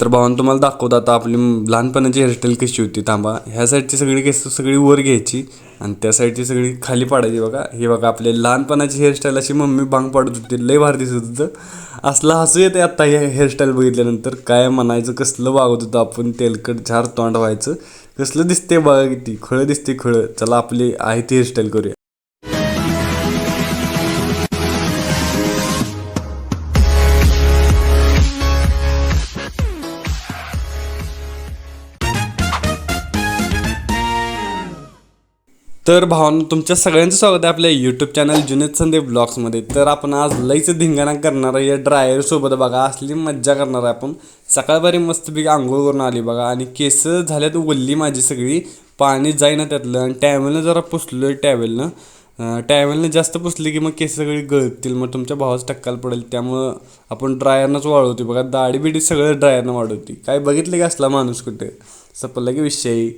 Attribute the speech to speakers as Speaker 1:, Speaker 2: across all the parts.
Speaker 1: तर भावानं तुम्हाला दाखवतो आता आपली लहानपणाची हेअरस्टाईल कशी होती थांबा. ह्या साईडची सगळी केस सगळी वर घ्यायची आणि त्या साईडची सगळी खाली पाडायची बघा. हे बघा आपले लहानपणाची हेअरस्टाईल अशी मम्मी भांग पाडत होती लय भारी दिसत होतं असलं हसू येते आत्ता हे हेअरस्टाईल बघितल्यानंतर. काय म्हणायचं कसलं वागत होतं आपण तेलकट झार तोंड व्हायचं. कसलं दिसते बघा किती खळं दिसते खळं. चला आपली आहे ती हेअरस्टाईल करूया. तर भावानं तुमच्या सगळ्यांचं स्वागत आहे आपल्या यूट्यूब चॅनल जुनेद संदीप ब्लॉग्समध्ये तर आपण आज लईच धिंगाणा करणार आहे. या ड्रायरसोबत बघा असली मज्जा करणार आहे आपण. सकाळपारी मस्तपैकी आंघोळ करून आली बघा. आणि केस झाल्यात वल्ली माझी सगळी. पाणी जाईना त्यातलं. आणि टॅवेलनं जरा पुसलो आहे टॅवेलनं टॅवेलनं जास्त पुसली की मग केस सगळी गळतील. मग तुमच्या भावाच टक्काल पडेल. त्यामुळं आपण ड्रायरनंच वाढवते बघा दाढी बिडी सगळं ड्रायरनं वाढवते काय बघितले का असला माणूस कुठे? सपला की विषयी.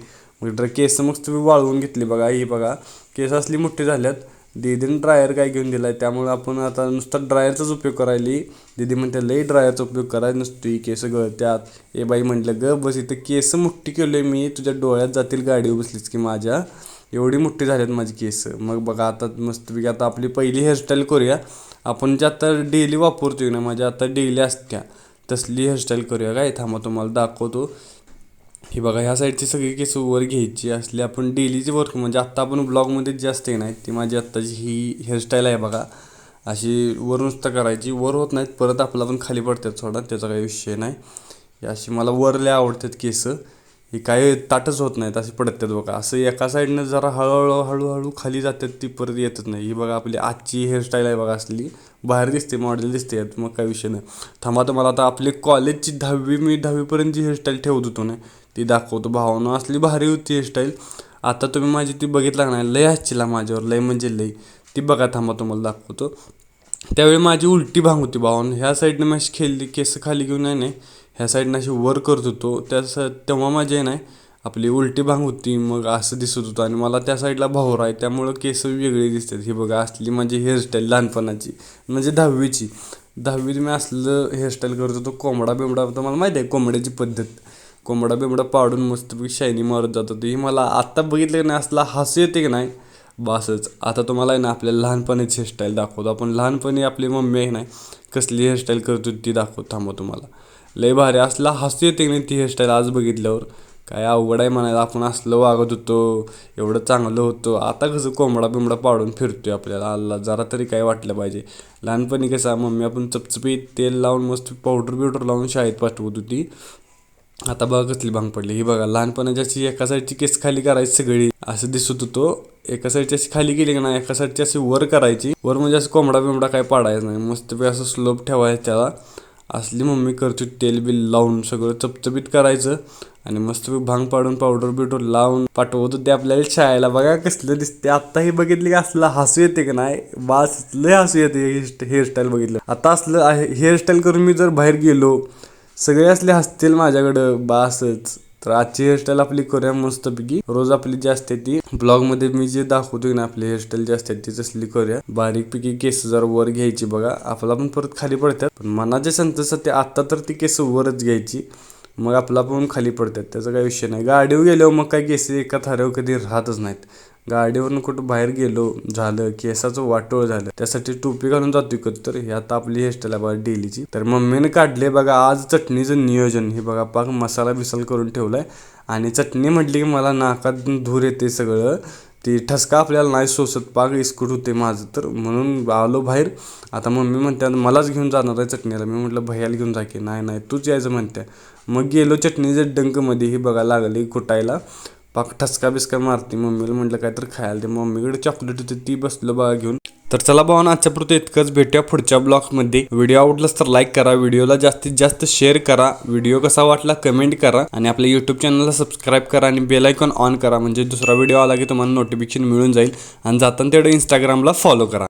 Speaker 1: म्हणजे मग ड्र केस मग तुम्ही वाळवून घेतली बघा ही बघा. केस असली मोठी झाल्यात दीदीने ड्रायर काय घेऊन दिला आहे त्यामुळे आपण आता नुसता ड्रायरचाच उपयोग करायली. दीदी म्हणते लई ड्रायरचा उपयोग करायला नुसती केस गळत्यात. ए बाई म्हटलं ग बस इथं केस मोठी आहे मी तुझ्या डोळ्यात जातील गाडी बसलीच की माझ्या. एवढी मोठी झाल्यात माझी केस. मग बघा आता मस्तपैकी आता आपली पहिली हेअरस्टाईल करूया. आपण जे आता डेली वापरतोय ना माझ्या आता डेली असत्या. तसली हेअरस्टाईल करूया. काय थांबा तुम्हाला दाखवतो. ही बघा ह्या साईडची सगळी केस वर घ्यायची असली आपण डेलीची वर्क म्हणजे आत्ता आपण ब्लॉगमध्ये जास्त आहे नाही ती माझी आत्ताची ही हेअरस्टाईल आहे बघा. अशी वर नुसतं करायची वर होत नाहीत परत आपला पण खाली पडतात थोडा त्याचा काही विषय नाही. ही अशी मला वरल्या आवडतात केस. ही काय ताटच होत नाहीत अशी पडतात बघा. असं एका साईडनं जरा हळूहळू हळूहळू खाली जातात ती परत येतच नाही. ही बघा आपली आजची हेअरस्टाईल आहे बघा असली. बाहेर दिसते मॉडेल दिसते यात मग काय विषय नाही. थांबा तर मला आता आपली कॉलेजची दहावी मी दहावीपर्यंत जी हेअरस्टाईल ठेवत होतो ना ती दाखवतो. भावना असली भारी होती हेअरस्टाईल आता तुम्ही माझी ती बघितला नाही? लय हसचिला माझ्यावर लय म्हणजे लय. ती बघा थांबा तुम्हाला दाखवतो. त्यावेळी माझी उलटी भांग होती भावानं. ह्या साईडनं मी अशी खेळली केस खाली घेऊन नाही नाही ह्या साईडनं अशी वर करत होतो. त्या स तेव्हा माझी आहे नाही आपली उलटी भांग होती मग असं दिसत होतं. आणि मला त्या साईडला भावर आहे त्यामुळं केस वेगळे दिसतात. ही बघा असली माझी हेअरस्टाईल लहानपणाची म्हणजे दहावीची. दहावीत मी असलं हेअरस्टाईल करत होतो कोंबडा बिंबडा तर मला माहिती आहे कोंबड्याची पद्धत. कोंबडा बिंबडा पाडून मस्तपैकी शायनी मारत जात. होती मला आत्ता बघितलं की नाही असला हसू येते की नाही बसच. आता तुम्हाला आहे ना आपल्या लहानपणीची हेअरस्टाईल दाखवतो. आपण लहानपणी आपली मम्मी आहे नाही कसली हेअरस्टाईल करतो ती दाखवतो. थांबव तुम्हाला. लय भारी. असला हसू येते की नाही ती हेअरस्टाईल आज बघितल्यावर. काय अवघड आहे म्हणायला. आपण असलं वागत होतो एवढं चांगलं होतं. आता कसं कोंबडा बिंबडा पाडून फिरतोय आपल्याला. आल्ला जरा तरी काय वाटलं पाहिजे. लहानपणी कसं मम्मी आपण चपचपीत तेल लावून मस्त पावडर बिवडर लावून शाळेत पाठवत होती. आता बघा कसली भांग पडली. ही बघा लहानपणाची अशी एका साईडची केस खाली करायची सगळी असं दिसत होतो. एका साईडची अशी खाली केली की ना एका साईडची अशी वर करायची. वर म्हणजे असं कोंबडा बिंबडा काय पाडायचं नाही. मस्त असं स्लोप ठेवायचं त्याला. असली मम्मी करतो तेल बिल लावून सगळं चपचपीत करायचं. आणि मस्त भांग पाडून पावडर बिवडर लावून पाठवत होते आपल्याला शाळेला. बघा कसलं दिसते आत्ताही बघितली की असलं हसू येते का नाही? बास लय हसू येते हेअरस्टाईल बघितलं. आता असलं हेअरस्टाईल करून मी जर बाहेर गेलो सगळे असले हसतील माझ्याकडं बासच. तर आजची हेअरस्टाईल आपली करूया मस्तपैकी. रोज आपली जी असते ती ब्लॉगमध्ये मी जे दाखवतोय ना आपली हेअरस्टाईल जी असते ती तसली करूया. बारीकपैकी केस जर वर घ्यायची बघा. आपला पण परत खाली पडतात पण मनाचे संतस ते आता तर ती केस वरच घ्यायची. मग आपला पण खाली पडतात त्याचा काही विषय नाही. गाडीवर गेल्यावर मग काय केस एका थाऱ्यावर कधी राहतच नाहीत. गाडीवरून कुठं बाहेर गेलो झालं केसाचं वाटोळ झालं. त्यासाठी टोपी घालून जातो कधी तर. ही आता आपली हेअरस्टाईल आहे बघा डेलीची. तर मम्मीने काढले बघा आज चटणीचं नियोजन. हे बघा पाक मसाला बिसाल करून ठेवलाय. आणि चटणी म्हटली की मला नाकात धूर येते सगळं. ती ठसका आपल्याला नाही सोसत. पाक इस्कूट होते माझं तर. म्हणून आलो बाहेर. आता मम्मी म्हणते मलाच घेऊन जाणार आहे चटणीला. मी म्हटलं भैयाला घेऊन जा की. नाही नाही तूच यायचं म्हणते मग गेलो चटणीच्या डंकमध्ये. ही बघा लागली कुटायला. पाक ठसका बिस्का मारते मम्मीला म्हटलं काय तर खायला ते मम्मीकडे चॉकलेट होती ती बसलो बघा घेऊन. तर चला भावना आजच्या पुरतं इतकंच. भेटूया पुढच्या ब्लॉगमध्ये व्हिडिओ आवडलाच तर लाईक करा व्हिडिओला जास्तीत जास्त शेअर करा. व्हिडिओ कसा वाटला कमेंट करा. आणि आपल्या यूट्यूब चॅनलला सबस्क्राईब करा आणि बेल आयकॉन ऑन करा. म्हणजे दुसरा व्हिडिओ आला की तुम्हाला नोटिफिकेशन मिळून जाईल. आणि जाताना तेवढं इंस्टाग्रामला फॉलो करा.